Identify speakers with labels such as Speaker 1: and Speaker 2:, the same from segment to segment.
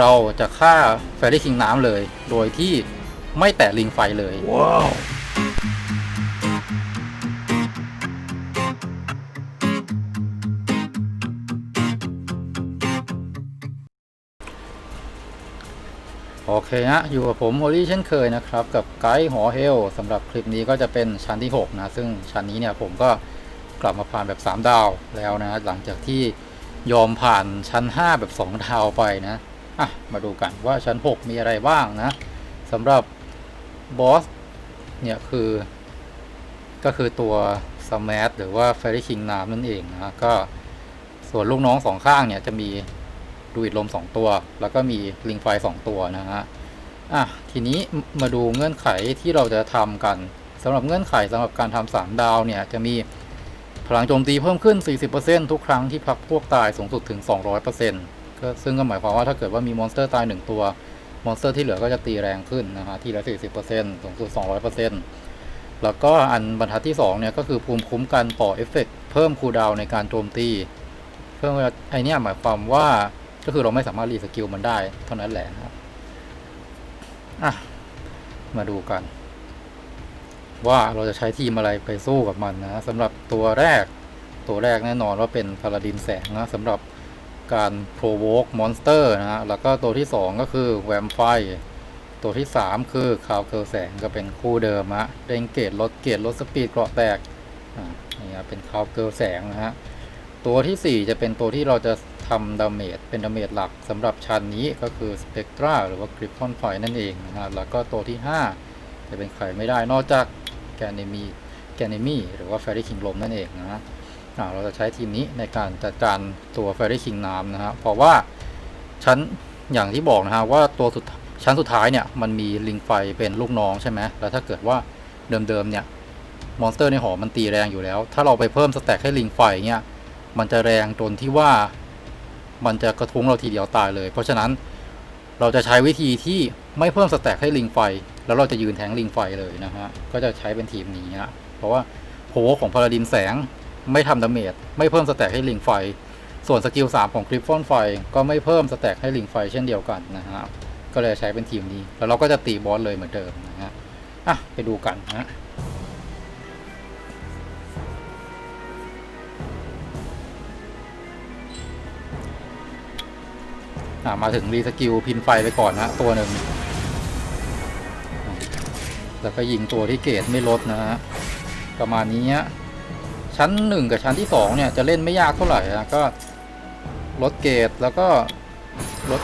Speaker 1: เราจะฆ่าแฟรี่คิงน้ำเลย โดยที่ไม่แตะลิงไฟเลย
Speaker 2: ว้าว
Speaker 1: โอเคฮะอยู่กับผมโอลี่เช่นเคยนะครับ กับไกด์หอเฮลสำหรับคลิปนี้ก็จะเป็นชั้นที่ 6 นะ ซึ่งชั้นนี้เนี่ยผมก็กลับมาผ่านแบบ 3 ดาวแล้วนะ หลังจากที่ยอมผ่านชั้น 5 แบบ 2 ดาวไปนะ อะ มาดูกันว่าชั้น 6 มีอะไรบ้างนะสำหรับบอสเนี่ยคือ ก็คือตัวสมาร์ทหรือว่าเฟร y คิงน้ำนั่นเองนะก็ส่วนลูกน้องสองข้างเนี่ยจะมีดูอิดลมสองตัว แล้วก็มีลิงไฟสองตัวนะฮะอะทีนี้มมาดูเงื่อนไขที่เราจะทำกันสำหรับเงื่อนไขสำหรับการทำสามดาวเนี่ยจะมีพลังโจมตีเพิ่มขึ้น 40%ทุกครั้งที่พักพวกตายสูงสุดถึง 200% ก็ซึ่งก็หมายความว่าถ้าเกิดว่ามีมอนสเตอร์ตาย1ตัวมอนสเตอร์ที่เหลือก็จะตีแรงขึ้นนะฮะทีละ 40%สูงสุด 200%แล้วก็อันบรรทัดที่2เนี่ยก็คือภูมิคุ้มกันต่อเอฟเฟกต์เพิ่มคูลดาวในการโจมตี เพิ่มไอเนี้ยหมายความว่าก็คือเราไม่สามารถรีสกิลมันได้เท่านั้นแหละครับอะ มาดูกัน ว่าเราจะใช้ทีมอะไรไปสู้กับมันนะสำหรับตัวแรกตัวแรกแน่นอนว่าเป็นพาลาดินแสงนะสำหรับ การ provoke monster นะฮะ แล้วก็ตัวที่ 2 ก็คือแวมไฟ ตัวที่ 3 คือคาวเคิลแสงก็เป็นคู่เดิมฮะเร่งเกตลดเกตลดสปีดเกราะแตกอ่านี่ครับเป็นคาวเคิลแสงนะฮะ ตัวทีสี่ 4 จะเป็นตัวที่เราจะทำดาเมจเป็นดาเมจหลักสำหรับชั้นนี้ก็คือสเปกตราหรือว่ากริปฟอนไฟนั่นเองนะฮะ แล้วก็ตัวที่ 5 จะเป็นใครไม่ได้นอกจากแกนเนมีแกนเนมีหรือว่าแฟรี่คิงลมนั่นเองนะฮะ เราจะใช้ทีมนี้ในการจัดการตัวแฟรี่คิงน้ำนะฮะเพราะว่าชั้นอย่างที่บอกนะฮะว่าตัวสุดชั้นสุดท้ายเนี่ยมันมีลิงไฟเป็นลูกน้องใช่ไหมแล้วถ้าเกิดว่าเดิมๆเนี่ยมอนสเตอร์ในหอมันตีแรงอยู่แล้ว ถ้าเราไปเพิ่มสแต็กให้ลิงไฟเนี่ยมันจะแรงจนที่ว่ามันจะกระทุ้งเราทีเดียวตายเลย เพราะฉะนั้นเราจะใช้วิธีที่ไม่เพิ่มสแต็กให้ลิงไฟ แล้วเราจะยืนแทงลิงไฟเลยนะฮะก็จะใช้เป็นทีมนี้ฮะเพราะว่าโพของพาราดินแสง ไม่ทำดาเมจไม่เพิ่มสแต็กให้ลิงไฟ ส่วนสกิล 3 ของคริปฟอนไฟ ก็ไม่เพิ่มสแต็กให้ลิงไฟเช่นเดียวกันนะฮะก็เลยใช้เป็นทีมนี้ แล้วเราก็จะตีบอสเลยเหมือนเดิมนะฮะอะไปดูกันนะอ่ามาถึงรีสกิลพินไฟไปก่อนนะตัวหนึ่งแล้วก็ยิงตัวที่เกรดไม่ลดนะฮะประมาณนี้ ชั้นหนึ่งกับชั้นที่สองเนี่ย จะเล่นไม่ยากเท่าไหร่นะก็ลดเกรดแล้วก็ลด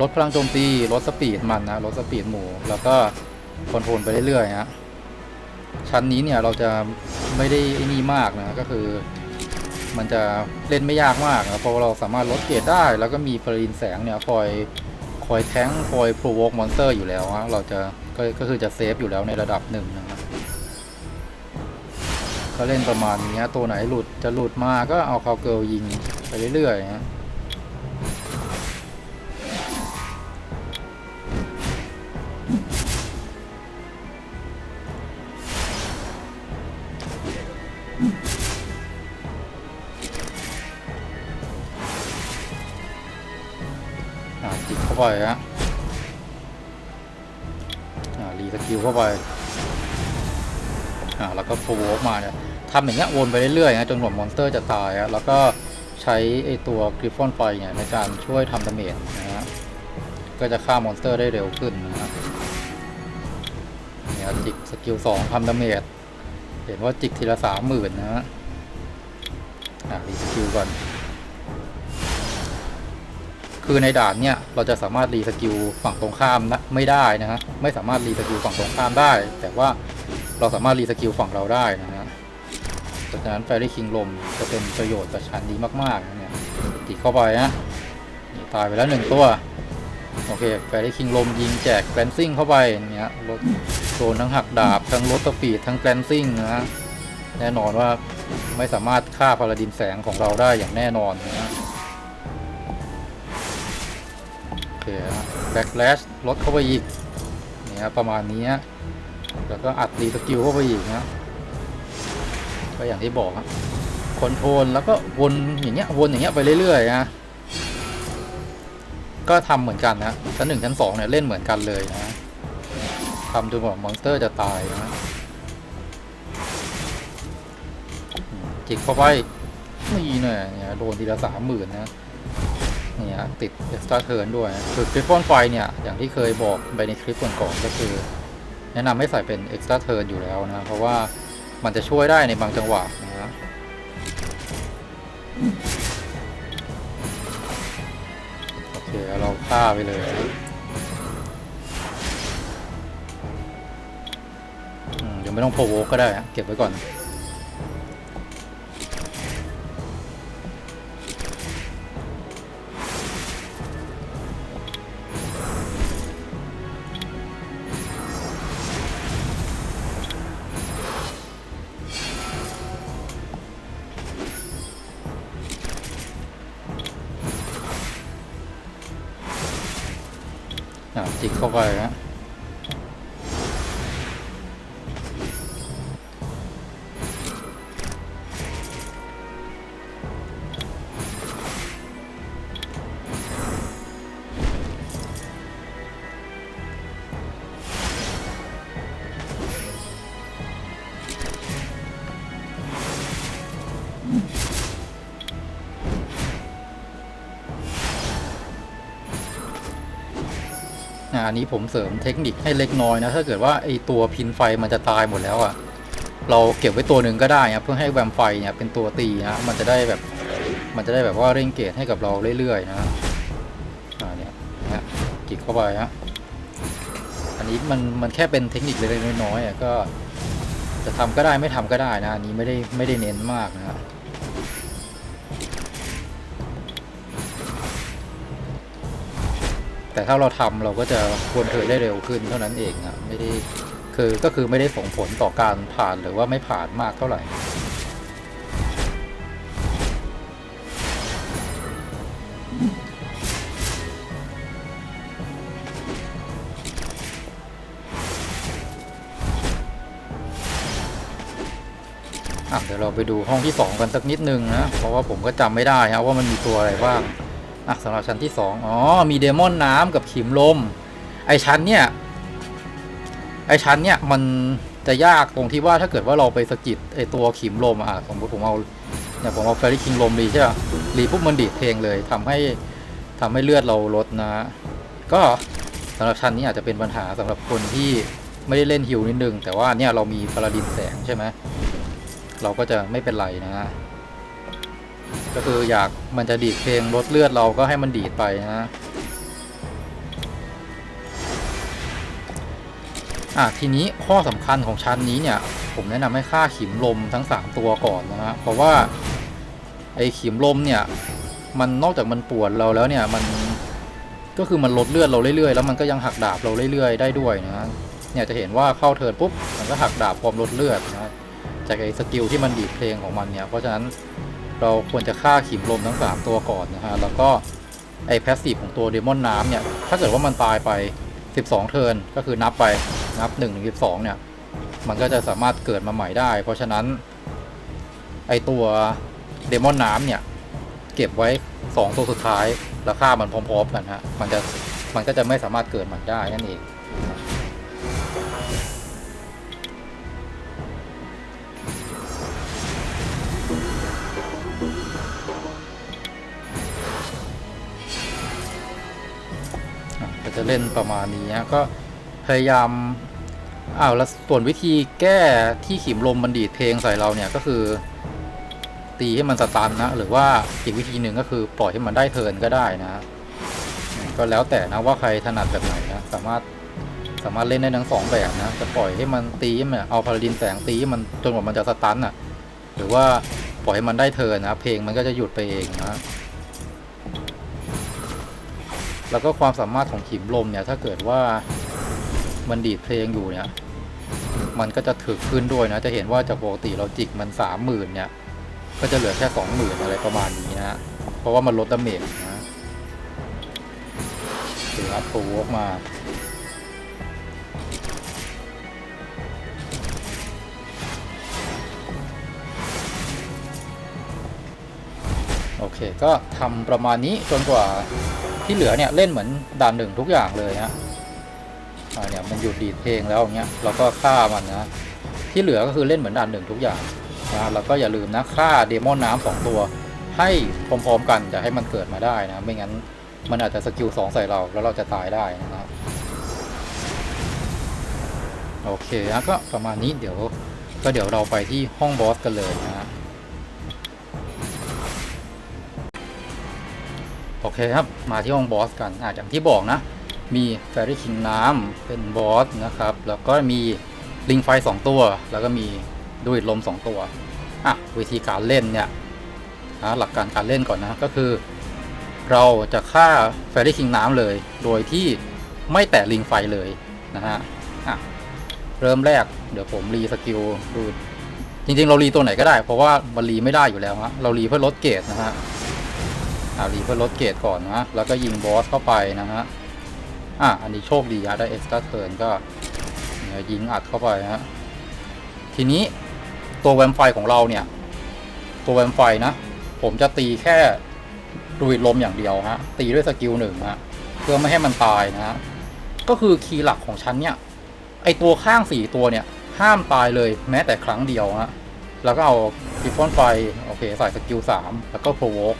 Speaker 1: ลดพลังโจมตีลดสปีดมันนะลดสปีดหมูแล้วก็คอนโทรลไปเรื่อยๆฮะชั้นนี้เนี่ยเราจะไม่ได้นี่มากนะก็คือ มันจะเล่นไม่ยากมากนะเพราะเราสามารถลดเกรดได้ แล้วก็มีพลินแสงเนี่ยคอยคอยแทงคอยโปรโวกมอนสเตอร์อยู่แล้วฮะเราจะก็ก็คือจะเซฟอยู่แล้วในระดับหนึ่งนะครับ ก็เล่นประมาณนี้ตัวไหนหลุดจะหลุดมาก็เอาคาวเกิลยิงไปเรื่อยๆฮะอ่าจิกเข้าไปฮะอ่ารีสกิลเข้าไปอ่าแล้วก็โปรโวกมาเนี่ย ทำอย่างเงี้ยวนไปเรื่อยๆนะจนกว่ามอนสเตอร์จะตายอะแล้วก็ใช้ไอตัวกริฟฟอนไฟเนี่ยในการช่วยทำดาเมจนะฮะก็จะฆ่ามอนสเตอร์ได้เร็วขึ้นนะฮะเนี่ยจิกสกิลสองทำดาเมจเห็นว่าจิกทีละสามหมื่นนะฮะอ่ารีสกิลก่อน คือในด่านเนี่ยเราจะสามารถรีสกิลฝั่งตรงข้ามนะไม่ได้นะฮะไม่สามารถรีสกิลฝั่งตรงข้ามได้ แต่ว่าเราสามารถรีสกิลฝั่งเราได้นะฮะ ราะฉะนั้นแฟรี่คิงลมจะเป็นประโยชน์กับชั้นนี้มากๆนะเนี่ยติดเข้าไปนะตายไปแล้วหนึ่งตัว โอเคแฟรี่คิงลมยิงแจกแกลนซิ่งเข้าไปเนี่ยรถโดนทั้งหักดาบ ทั้งรถสปีดทั้งแกลนซิ่งนะแน่นอนว่าไม่สามารถฆ่าพาราดินแสงของเราได้อย่างแน่นอนนะโอเคแบ็กแลชลดเข้าไปอีกเนี่ยประมาณนี้แล้วก็อัดรีสกิลเข้าไปอีกนะ ก็อย่างที่บอกครับคอนโทรลแล้วก็วนอย่างเงี้ยวนอย่างเงี้ยไปเรื่อยๆนะก็ทำเหมือนกันนะชั้นหนึ่งชั้นสองเนี่ยเล่นเหมือนกันเลยนะทำจนกว่ามอนสเตอร์จะตายนะจิกเข้าไปนี่เนี่ยเนี่ยโดนทีละสามหมื่นนะเนี่ยติดเอ็กซ์ตร้าเทิร์นด้วยคือกริฟฟอนไฟเนี่ย อย่างที่เคยบอกไปในคลิปก่อนๆก็คือ แนะนำให้ใส่เป็นเอ็กซ์ตร้าเทิร์นอยู่แล้วนะ เพราะว่า มันจะช่วยได้ในบางจังหวะนะโอเคเราฆ่าไปเลยอืมเดี๋ยวไม่ต้องโพโวก็ได้เก็บไว้ก่อน จิกเข้าไปนะ อันนี้ผมเสริมเทคนิคให้เล็กน้อยนะ ถ้าเกิดว่าไอตัวพินไฟมันจะตายหมดแล้วอะ เราเก็บไว้ตัวหนึ่งก็ได้นะเพื่อให้แวมไฟเนี่ยเป็นตัวตีนะมันจะได้แบบ มันจะได้แบบว่าเร่งเกรดให้กับเราเรื่อยๆนะอ่าเนี่ยนะจิกเข้าไปฮะอันนี้มันมันแค่เป็นเทคนิคเล็กๆน้อยๆอะก็ จะทำก็ได้ไม่ทำก็ได้นะอันนี้ไม่ได้ไม่ได้เน้นมากนะ แต่ถ้าเราทำเราก็จะควรเทยได้เร็วขึ้นเท่านั้นเองนะไม่ได้คือก็คือไม่ได้ส่งผลต่อการผ่านหรือว่าไม่ผ่านมากเท่าไหร่อะเดี๋ยวเราไปดูห้องที่ 2 กันสักนิดนึงนะ เพราะว่าผมก็จำไม่ได้นะว่ามันมีตัวอะไรบ้าง อะสำหรับชั้นที่2อ๋อ มีเดมอนน้ำกับขีมลม ไอชั้นเนี่ย ไอชั้นเนี่ยมันจะยากตรงที่ว่าถ้าเกิดว่าเราไปสกิดไอตัวขีมลมอะสมมติผมเอาเนี่ยผมเอาแฟรี่คิงลมรีใช่ป่ะรีปุ๊บมันดีดเพลงเลยทำให้ทำให้เลือดเราลดนะ ก็สำหรับชั้นนี้อาจจะเป็นปัญหาสำหรับคนที่ไม่ได้เล่นฮิวนิดนึง แต่ว่าเนี่ยเรามีพาราดินแสงใช่ไหมเราก็จะไม่เป็นไรนะฮะ ก็คืออยากมันจะดีดเพลงลดเลือดเราก็ให้มันดีดไปนะฮะอะทีนี้ข้อสำคัญของชั้นนี้เนี่ย ผมแนะนำให้ฆ่าขิมลมทั้ง 3 ตัวก่อนนะฮะเพราะว่าไอ้ขิมลมเนี่ย มันนอกจากมันปวดเราแล้วเนี่ยมันก็คือมันลดเลือดเราเรื่อยๆ แล้วมันก็ยังหักดาบเราเรื่อยๆ ได้ด้วยนะฮะเนี่ยจะเห็นว่าเข้าเทิร์นปุ๊บมันก็หักดาบพร้อมลดเลือดนะฮะจากไอ้สกิลที่มันดีดเพลงของมันเนี่ยเพราะฉะนั้น เราควรจะฆ่าขีมลมทั้ง 3 ตัวก่อนนะฮะ แล้วก็ ไอ้แพสซีฟของตัวเดมอนน้ำเนี่ย ถ้าเกิดว่ามันตายไป 12 เทิร์นก็คือนับไปนับ1ถึง12 เนี่ย มันก็จะสามารถเกิดมาใหม่ได้ เพราะฉะนั้น ไอ้ตัวเดมอนน้ำเนี่ย เก็บไว้ 2 ตัวสุดท้าย แล้วฆ่ามันพร้อมๆกันฮะ มันจะมันก็จะไม่สามารถเกิดใหม่ได้นั่นเอง เล่นประมาณนี้ฮะก็พยายามอ้าวแล้วส่วนวิธีแก้ที่ขีมลมมันดีดเพลงใส่เราเนี่ยก็คือ ตีให้มันสตันนะ หรือว่าอีกวิธีหนึ่งก็คือปล่อยให้มันได้เทินก็ได้นะ ก็แล้วแต่นะว่าใครถนัดแบบไหนนะสามารถสามารถเล่นได้ทั้งสองแบบนะจะปล่อยให้มันตีให้มันเอาพาราดินแสงตีให้มันจนกว่ามันจะสตันอะ หรือว่าปล่อยให้มันได้เทินนะเพลงมันก็จะหยุดไปเองนะ แล้วก็ความสามารถของขีมลมเนี่ยถ้าเกิดว่ามันดีดเพลงอยู่เนี่ยมันก็จะถึกขึ้นด้วยนะจะเห็นว่าจากปกติเราจิกมันสามหมื่นเนี่ยก็จะเหลือแค่สองหมื่นอะไรประมาณนี้นะเพราะว่ามันลดดาเมจนะถืออัพโวกมา โอเค ก็ทำประมาณนี้จนกว่าที่เหลือเนี่ยเล่นเหมือนด่านหนึ่งทุกอย่างเลยฮะอ่าเนี่ยมันหยุดดีดเพลงแล้วอย่างเงี้ยเราก็ฆ่ามันนะที่เหลือก็คือเล่นเหมือนด่านหนึ่งทุกอย่างนะแล้วก็อย่าลืมนะฆ่าเดมอนน้ำสองตัวให้พร้อมๆกันอย่าให้มันเกิดมาได้นะไม่งั้นมันอาจจะสกิลสองใส่เราแล้วเราจะตายได้นะครับโอเคนะก็ประมาณนี้เดี๋ยวก็เดี๋ยวเราไปที่ห้องบอสกันเลยนะ โอเคครับ มาที่ห้องบอสกันอะอย่างที่บอกนะ มีแฟรี่คิงน้ำเป็นบอสนะครับ แล้วก็มีลิงไฟ 2 ตัว แล้วก็มีดูดลม 2 ตัวอะวิธีการเล่นเนี่ยนะหลักการการเล่นก่อนนะ ก็คือ เราจะฆ่าแฟรี่คิงน้ำเลย โดยที่ไม่แตะลิงไฟเลยนะฮะอะเริ่มแรกเดี๋ยวผมรีสกิลดูจริงๆ เรารีตัวไหนก็ได้ เพราะว่ามันรีไม่ได้อยู่แล้วฮะเรารีเพื่อลดเกรดนะฮะ อารีเพื่อลดเกรดก่อนนะแล้วก็ยิงบอสเข้าไปนะฮะอะอันนี้โชคดีฮะได้เอ็กซ์ตร้าเทิร์นก็ยิงอัดเข้าไปฮะทีนี้ตัวแวมไฟของเราเนี่ย ตัวแวมไฟนะ ผมจะตีแค่ดูดลมอย่างเดียวฮะตีด้วยสกิลหนึ่งฮะเพื่อไม่ให้มันตายนะฮะก็คือคีย์หลักของฉันเนี่ย ไอตัวข้างสี่ตัวเนี่ย ห้ามตายเลยแม้แต่ครั้งเดียวฮะแล้วก็เอากิฟฟอนไฟ โอเค ใส่สกิลสามแล้วก็โปรโวก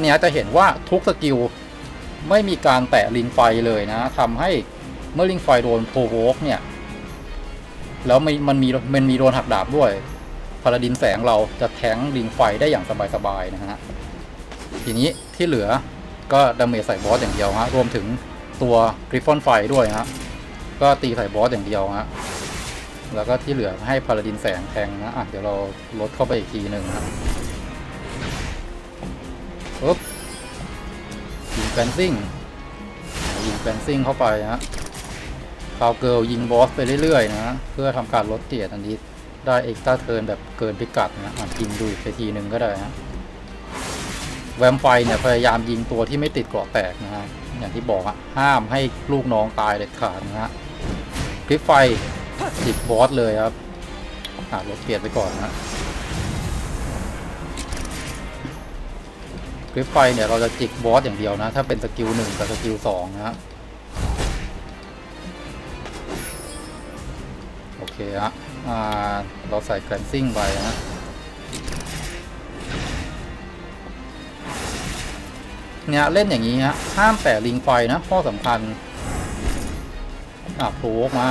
Speaker 1: เนี่ยจะเห็นว่าทุกสกิลไม่มีการแตะลิงไฟเลยนะทำให้เมื่อลิงไฟโดนโปรโวกเนี่ย แล้วมันมันมีมันมีโดนหักดาบด้วยพาราดินแสงเราจะแทงลิงไฟได้อย่างสบายๆนะฮะทีนี้ที่เหลือก็ดาเมจใส่บอสอย่างเดียวฮะรวมถึงตัวกริฟฟอนไฟด้วยฮะก็ตีใส่บอสอย่างเดียวฮะแล้วก็ที่เหลือให้พาราดินแสงแทงนะอะเดี๋ยวเราลดเข้าไปอีกทีหนึ่งนะ ปึ๊บยิงแฟนซิ่งยิงแฟนซิ่งเข้าไปฮะคาวเกิลยิงบอสไปเรื่อยๆนะ เพื่อทำการลดเกียรติอันนี้ได้เอ็กซ์ต้าเทิร์นแบบเกินพิกัดนะอะยิงดูไปทีหนึ่งก็ได้ฮะแวมไฟเนี่ยพยายามยิงตัวที่ไม่ติดเกราะแตกนะฮะอย่างที่บอกอะห้ามให้ลูกน้องตายเด็ดขาดนะฮะคลิปไฟจิบบอสเลยครับอ่าลดเกียรไปก่อนนะ ลิปไฟเนี่ยเราจะจิกบอสอย่างเดียวนะ ถ้าเป็นสกิลหนึ่งกับสกิลสองนะฮะโอเคฮะอ่าเราใส่แกรนซิ่งไปนะเนี่ยเล่นอย่างนี้ฮะห้ามแตะลิงไฟนะข้อสำคัญอะโผล่ออกมา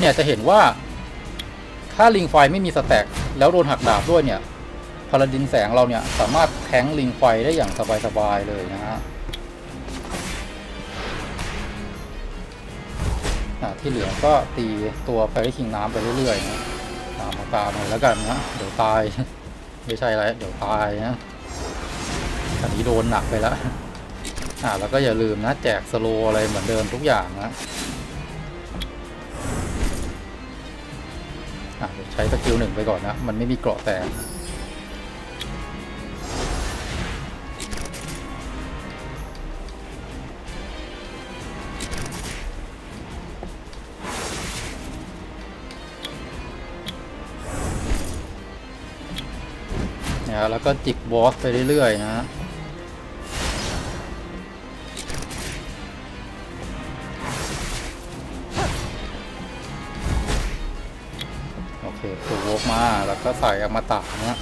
Speaker 1: เนี่ยจะเห็นว่าถ้าลิงไฟไม่มีสแต็กแล้วโดนหักดาบด้วยเนี่ยพาราดินแสงเราเนี่ยสามารถแทงลิงไฟได้อย่างสบายๆเลยนะฮะที่เหลือก็ตีตัวแฟรี่คิงน้ำไปเรื่อยๆนะตามมาตามเลยแล้วกันนะเดี๋ยวตาย ไม่ใช่ไรเดี๋ยวตายนะอันนี้โดนหนักไปแล้วอ่าแล้วก็อย่าลืมนะแจกสโลอะไรเหมือนเดิมทุกอย่างนะ ช้สกิลหนึ่งไปก่อนนะ มันไม่มีเกราะแตกเนี่ยแล้วก็จิกบอสไปเรื่อยๆนะ ก็ใส่อมตะนะ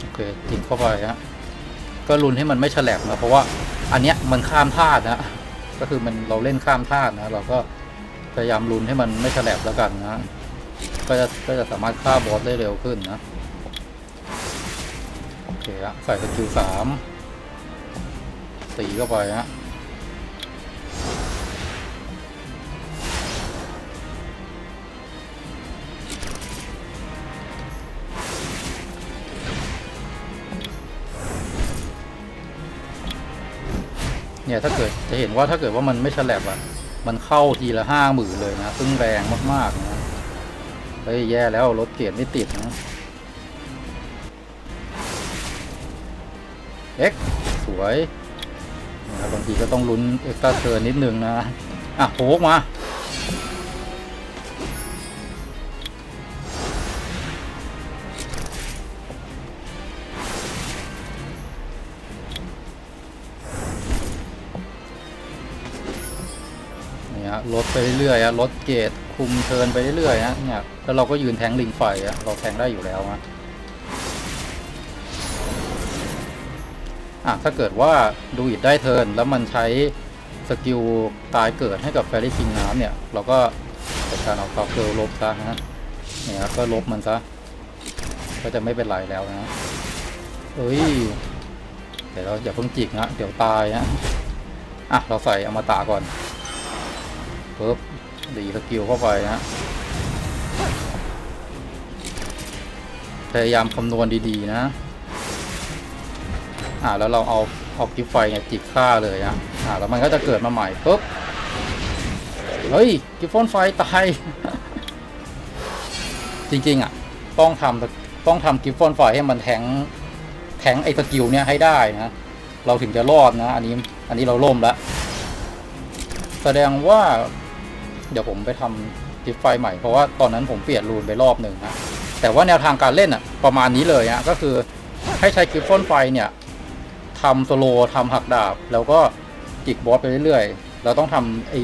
Speaker 1: โอเคจิกเข้าไปฮะก็รุนให้มันไม่ฉลบนะเพราะว่าอันเนี้ยมันข้ามธาตุนะก็คือมันเราเล่นข้ามธาตุนะเราก็พยายามรุนให้มันไม่ฉลบแล้วกันนะก็จะก็จะสามารถฆ่าบอสได้เร็วขึ้นนะ คอะใส่สกิลสามตีเข้าไปฮะเนี่ยถ้าเกิดจะเห็นว่าถ้าเกิดว่ามันไม่ฉลับอะ มันเข้าทีละห้าหมื่นเลยนะ ซึ่งแรงมากๆนะเฮ้ยแย่แล้วรถเกียร์ไม่ติดนะ เอ็กสวยนะครับบางทีก็ต้องลุ้นเอ็กซ์ตร้าเทิร์นิดนึงนะ อะโผกมา เนี่ฮะลดไปเรื่อยๆอะลดเกรดคุมเทิร์นไปเรื่อยๆนะเนี่ยแล้วเราก็ยืนแทงลิงไฟอะเราแทงได้อยู่แล้วนะ อะถ้าเกิดว่าดูอิดได้เทิร์นแล้วมันใช้สกิลตายเกิดให้กับแฟรี่คิงน้ำเนี่ย เราก็จัดการเอาคาเคิลลบซะนะเนี่ยก็ลบมันซะ ก็จะไม่เป็นไรแล้วนะเฮ้ยเดี๋ยวเราอย่าเพิ่งจิกนะเดี๋ยวตายนะอะเราใส่อมตะก่อนปึ๊บดีสกิลเข้าไปนะพยายามคำนวณดีๆนะ อ่าแล้วเราเอาเอากิฟไฟเนี่ยจิกฆ่าเลยอะอ่าแล้วมันก็จะเกิดมาใหม่ปุ๊บเฮ้ยกิฟฟอนไฟตาย จริงๆอะต้องทำต้องทำกิฟฟอนไฟให้มันแทงแทงไอ้สกิลเนี่ยให้ได้นะเราถึงจะรอดนะ อันนี้อันนี้เราล่มแล้ว แสดงว่า เดี๋ยวผมไปทำกิฟไฟใหม่เพราะว่าตอนนั้นผมเปลี่ยนรูนไปรอบหนึ่งนะแต่ว่าแนวทางการเล่นอะประมาณนี้เลยอะก็คือให้ใช้กิฟฟอนไฟเนี่ย ทำสโลทำหักดาบ แล้วก็จิกบอสไปเรื่อยๆ เราต้องทำไอ้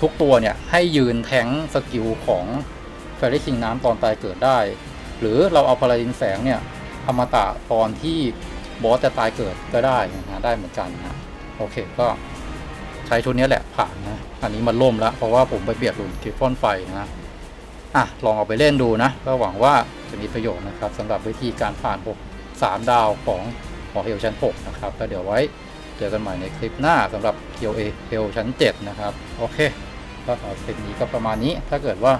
Speaker 1: ทุกตัวเนี่ย ให้ยืนแทงสกิลของแฟรี่คิงน้ำตอนตายเกิดได้ หรือเราเอาพาราดินแสงเนี่ยอมตะตอนที่บอสจะตายเกิดก็ได้นะฮะได้เหมือนกันนะโอเคก็ใช้ชุดนี้แหละผ่านนะ อันนี้มันล่มแล้ว เพราะว่าผมไปเปลี่ยนรุ่นกิฟฟอนไฟนะอะลองเอาไปเล่นดูนะ ก็หวังว่าจะมีประโยชน์นะครับสำหรับวิธีการผ่าน6 3ดาวของ หอเฮลชั้น 6 นะครับแล้วเดี๋ยวไว้เจอกันใหม่ในคลิปหน้าสำหรับ QA เฮลชั้น 7 นะครับ โอเค ก็สำหรับคลิปนี้ก็ประมาณนี้ ถ้าเกิดว่า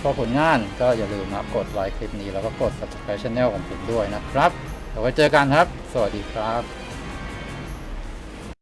Speaker 1: ชอบผลงานก็อย่าลืมนะกดไลค์คลิปนี้แล้วก็กด subscribe channel ของผมด้วยนะครับเดี๋ยวไว้เจอกันครับ สวัสดีครับ